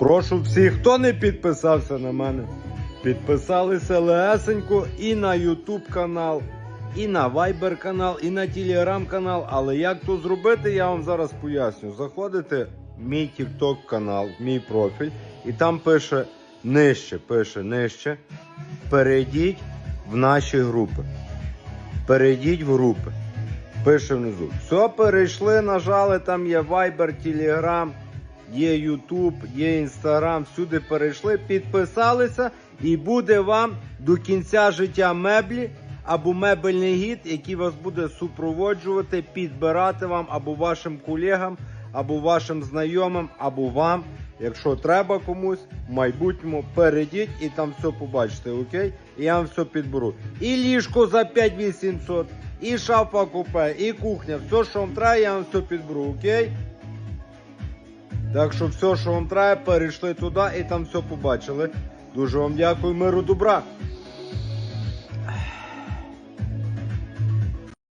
Прошу всіх, хто не підписався на мене, підписалися легесенько і на YouTube канал, і на Viber канал, і на Telegram канал. Але як то зробити, я вам зараз поясню. Заходите в мій TikTok канал, в мій профіль, і там пише нижче, пише нижче. Перейдіть в наші групи. Перейдіть в групи. Пише внизу. Все, перейшли, нажали, там є Viber, Telegram, є YouTube, є Instagram, всюди перейшли, підписалися, і буде вам до кінця життя меблі або мебельний гід, який вас буде супроводжувати, підбирати вам або вашим колегам, або вашим знайомим, або вам. Якщо треба комусь, в майбутньому перейдіть і там все побачите, окей? І я вам все підберу. І ліжко за 5800, і шафа купе, і кухня. Все, що вам треба, я вам все підберу, окей? Так що все, що вам треба, перейшли туди і там все побачили. Дуже вам дякую, миру добра.